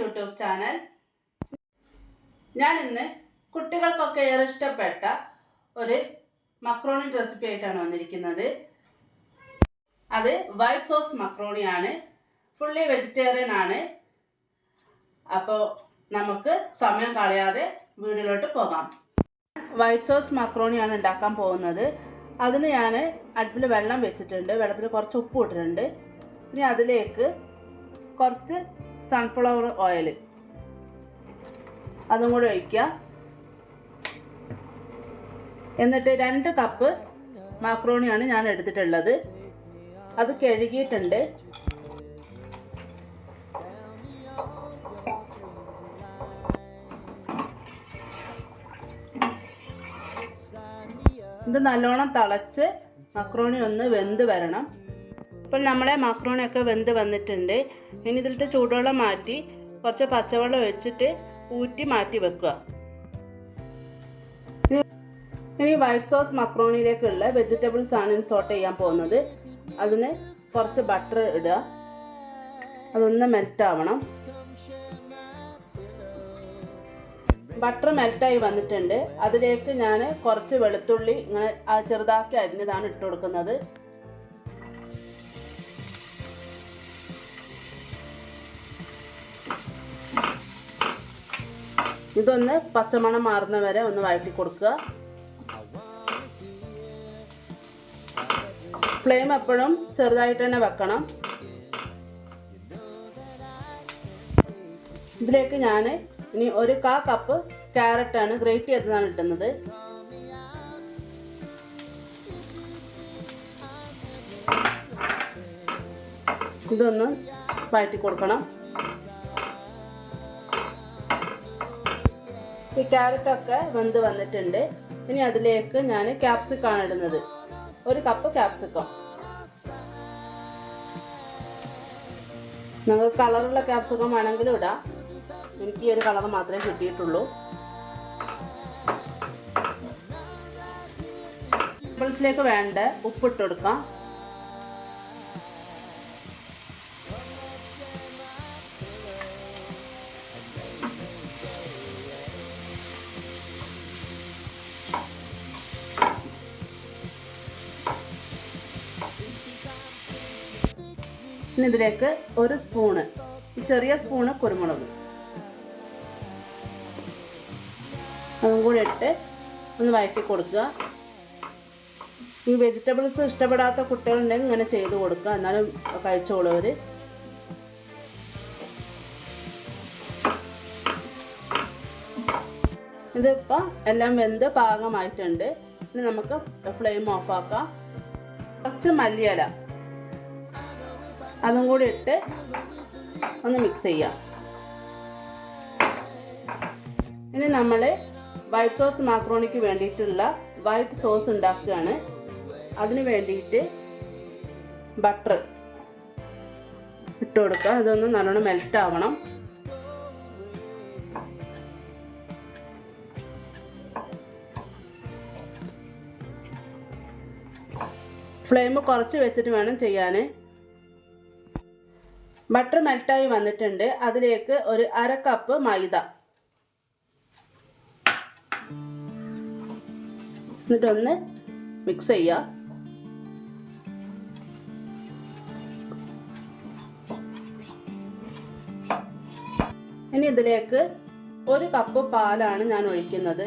YouTube channel. ഞാൻ ഇന്ന് കുട്ടികൾക്കൊക്കെ ഏറെ ഇഷ്ടപ്പെട്ട ഒരു മക്രോണി റെസിപ്പി ആയിട്ടാണ് വന്നിരിക്കുന്നത്. അത് വൈറ്റ് സോസ് മക്രോണിയാണ്. ഫുള്ളി വെജിറ്റേറിയൻ ആണ്. അപ്പോൾ നമുക്ക് സമയം കളയാതെ വീടിലോട്ട് പോകാം. വൈറ്റ് സോസ് മക്രോണിയാണ് ഉണ്ടാക്കാൻ പോകുന്നത്. അതിന് ഞാൻ അടുപ്പിൽ വെള്ളം വെച്ചിട്ടുണ്ട്. വെള്ളത്തിൽ കുറച്ച് ഉപ്പ് ഇട്ടിട്ടുണ്ട്. ഇനി അതിലേക്ക് കുറച്ച് സൺഫ്ലവർ ഓയിൽ അതും കൂടി ഒഴിക്കുക. എന്നിട്ട് രണ്ട് കപ്പ് മാക്രോണിയാണ് ഞാൻ എടുത്തിട്ടുള്ളത്. അത് കഴുകിയിട്ടുണ്ട്. ഇത് നല്ലോണം തിളച്ച് മക്രോണി ഒന്ന് വെന്ത് വരണം. ഇപ്പോൾ നമ്മളെ മക്രോണിയൊക്കെ വെന്ത് വന്നിട്ടുണ്ട്. ഇനി ഇതിലത്തെ ചൂടുവെള്ളം മാറ്റി കുറച്ച് പച്ചവെള്ളം വെച്ചിട്ട് ഊറ്റി മാറ്റി വെക്കുക. ഇനി- വൈറ്റ് സോസ് മക്രോണിയിലേക്കുള്ള വെജിറ്റബിൾസ് ആണ് സോട്ട് ചെയ്യാൻ പോകുന്നത്. അതിന് കുറച്ച് ബട്ടർ ഇടുക. അതൊന്ന് മെൽറ്റ് ആവണം. ബട്ടർ മെൽറ്റായി വന്നിട്ടുണ്ട്. അതിലേക്ക് ഞാൻ കുറച്ച് വെളുത്തുള്ളി ഇങ്ങനെ ചെറുതാക്കി അരിഞ്ഞതാണ് ഇട്ട് കൊടുക്കുന്നത്. ഇതൊന്ന് പച്ചമണം മാറുന്ന വരെ ഒന്ന് വഴറ്റി കൊടുക്കുക. ഫ്ലെയിം എപ്പോഴും ചെറുതായിട്ട് തന്നെ വെക്കണം. ഇതിലേക്ക് ഞാൻ ഇനി ഒരു കാ കപ്പ് ക്യാരറ്റാണ് ഗ്രേറ്റ് ചെയ്തതാണ് ഇട്ടുന്നത്. ഇതൊന്ന് വഴറ്റി കൊടുക്കണം. ഈ ക്യാരറ്റൊക്കെ വെന്ത് വന്നിട്ടുണ്ട്. ഇനി അതിലേക്ക് ഞാൻ ക്യാപ്സിക്കാണ് ഇടുന്നത്. ഒരു കപ്പ് ക്യാപ്സിക്കം നിങ്ങൾക്ക് കളറുള്ള ക്യാപ്സിക്കം വേണമെങ്കിലും ഇടാം. എനിക്ക് ഈ ഒരു കളർ മാത്രമേ കിട്ടിയിട്ടുള്ളൂ. പിപ്പിൾസിലേക്ക് വേണ്ട ഉപ്പിട്ട് കൊടുക്കാം. ഇനി ഇതിലേക്ക് ഒരു സ്പൂണ് ചെറിയ സ്പൂണ് കുരുമുളക്. അതും കൂടി ഇട്ട് ഒന്ന് വഴറ്റി കൊടുക്കുക. ഈ വെജിറ്റബിൾസ് ഇഷ്ടപ്പെടാത്ത കുട്ടികളുണ്ടെങ്കിൽ ഇങ്ങനെ ചെയ്ത് കൊടുക്കുക. എന്നാലും കഴിച്ചോളൂ അവർ ഇതിപ്പോൾ എല്ലാം വെന്ത് പാകമായിട്ടുണ്ട്. ഇനി നമുക്ക് ഫ്ലെയിം ഓഫാക്കാം കുറച്ച് മല്ലിയില. അതും കൂടി ഇട്ട് ഒന്ന് മിക്സ് ചെയ്യാം. ഇനി നമ്മൾ വൈറ്റ് സോസ് മാക്രോണിക്ക് വേണ്ടിയിട്ടുള്ള വൈറ്റ് സോസ് ഉണ്ടാക്കുകയാണ്. അതിന് വേണ്ടിയിട്ട് ബട്ടർ ഇട്ട് കൊടുക്കുക. അതൊന്ന് നല്ലോണം മെൽറ്റ് ആവണം. ഫ്ലെയിം കുറച്ച് വെച്ചിട്ട് വേണം ചെയ്യാൻ. ബട്ടർ മെൽറ്റായി വന്നിട്ടുണ്ട്. അതിലേക്ക് ഒരു അര കപ്പ് മൈദ. എന്നിട്ടൊന്ന് മിക്സ് ചെയ്യുക ഇനി ഇതിലേക്ക് ഒരു കപ്പ് പാലാണ് ഞാൻ ഒഴിക്കുന്നത്.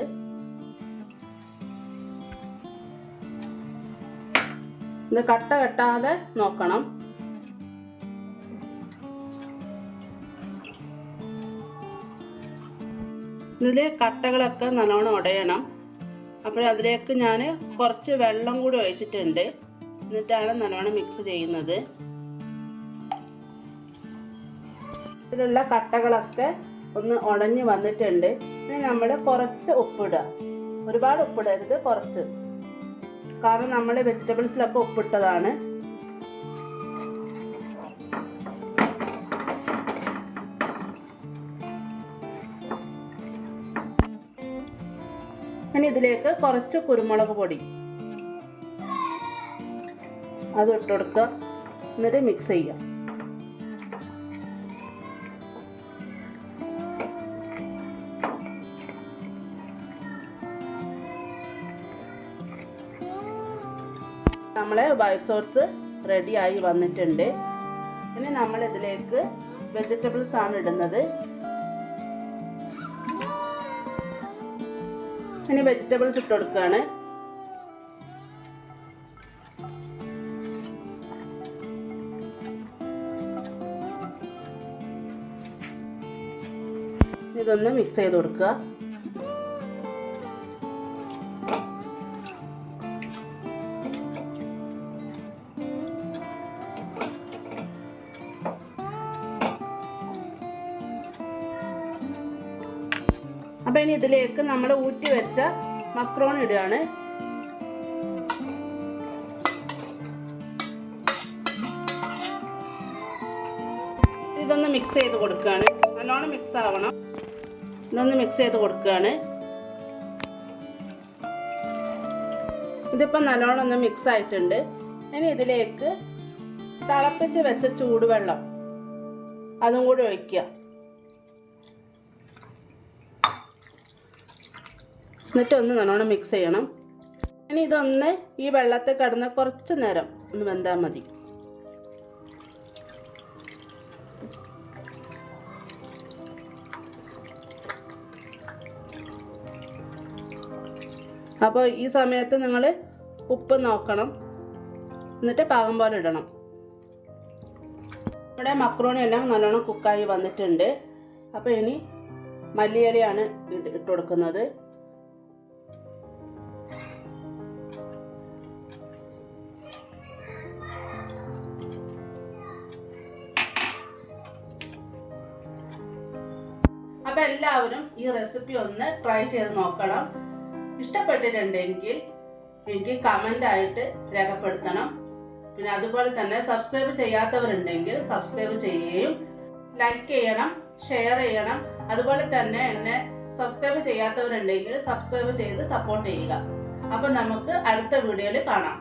ഇത് കട്ട കെട്ടാതെ നോക്കണം. ഇതിൽ കട്ടകളൊക്കെ നല്ലോണം ഉടയണം അപ്പോൾ അതിലേക്ക് ഞാൻ കുറച്ച് വെള്ളം കൂടി ഒഴിച്ചിട്ടുണ്ട്. എന്നിട്ടാണ് നല്ലോണം മിക്സ് ചെയ്യുന്നത്. ഇതിലുള്ള കട്ടകളൊക്കെ ഒന്ന് ഉടഞ്ഞ് വന്നിട്ടുണ്ട്. ഇനി നമ്മൾ കുറച്ച് ഉപ്പിടുക. ഒരുപാട് ഉപ്പിടരുത് കുറച്ച്. കാരണം നമ്മൾ വെജിറ്റബിൾസിലൊക്കെ ഉപ്പിട്ടതാണ്. ഇതിലേക്ക് കുറച്ച് കുരുമുളക് പൊടി. അത് ഇട്ട് കൊടുക്കുക എന്നിട്ട് മിക്സ് ചെയ്യുക. നമ്മളെ വൈറ്റ് സോസ് റെഡിയായി വന്നിട്ടുണ്ട്. ഇനി നമ്മളിതിലേക്ക് വെജിറ്റബിൾസ് ആണ് ഇടുന്നത്. ഇനി വെജിറ്റബിൾസ് ഇട്ട് കൊടുക്കുകയാണ് ഇതൊന്ന് മിക്സ് ചെയ്ത് കൊടുക്കുക. അപ്പം ഇനി ഇതിലേക്ക് നമ്മൾ ഊറ്റി വെച്ച മക്രോൺ ഇടുകയാണ്. ഇതൊന്ന് മിക്സ് ചെയ്ത് കൊടുക്കുകയാണ്. നല്ലോണം മിക്സ് ആവണം. ഇതൊന്ന് മിക്സ് ചെയ്ത് കൊടുക്കുകയാണ്. ഇതിപ്പോ നല്ലോണം ഒന്ന് മിക്സ് ആയിട്ടുണ്ട്. ഇനി ഇതിലേക്ക് തിളപ്പിച്ച് വെച്ച ചൂടുവെള്ളം അതും കൂടി ഒഴിക്കുക. എന്നിട്ട് ഒന്ന് നല്ലോണം മിക്സ് ചെയ്യണം. ഇനി ഇതൊന്ന് ഈ വെള്ളത്തിൽ കടന്ന് കുറച്ച് നേരം ഒന്ന് വെന്താൽ മതി. അപ്പോൾ ഈ സമയത്ത് നിങ്ങൾ ഉപ്പ് നോക്കണം. എന്നിട്ട് പാകം പോലെ ഇടണം. നമ്മുടെ മക്രോണി എല്ലാം നല്ലോണം കുക്കായി വന്നിട്ടുണ്ട്. അപ്പോൾ ഇനി മല്ലിയിലയാണ് ഇട്ട് കൊടുക്കുന്നത്. അപ്പൊ എല്ലാവരും ഈ റെസിപ്പി ഒന്ന് ട്രൈ ചെയ്ത് നോക്കണം. ഇഷ്ടപ്പെട്ടിട്ടുണ്ടെങ്കിൽ എനിക്ക് കമന്റ് ആയിട്ട് രേഖപ്പെടുത്തണം. പിന്നെ അതുപോലെ തന്നെ സബ്സ്ക്രൈബ് ചെയ്യാത്തവരുണ്ടെങ്കിൽ സബ്സ്ക്രൈബ് ചെയ്യുകയും ലൈക്ക് ചെയ്യണം ഷെയർ ചെയ്യണം. അതുപോലെ തന്നെ എന്നെ സബ്സ്ക്രൈബ് ചെയ്യാത്തവരുണ്ടെങ്കിൽ സബ്സ്ക്രൈബ് ചെയ്ത് സപ്പോർട്ട് ചെയ്യുക. അപ്പൊ നമുക്ക് അടുത്ത വീഡിയോയിൽ കാണാം.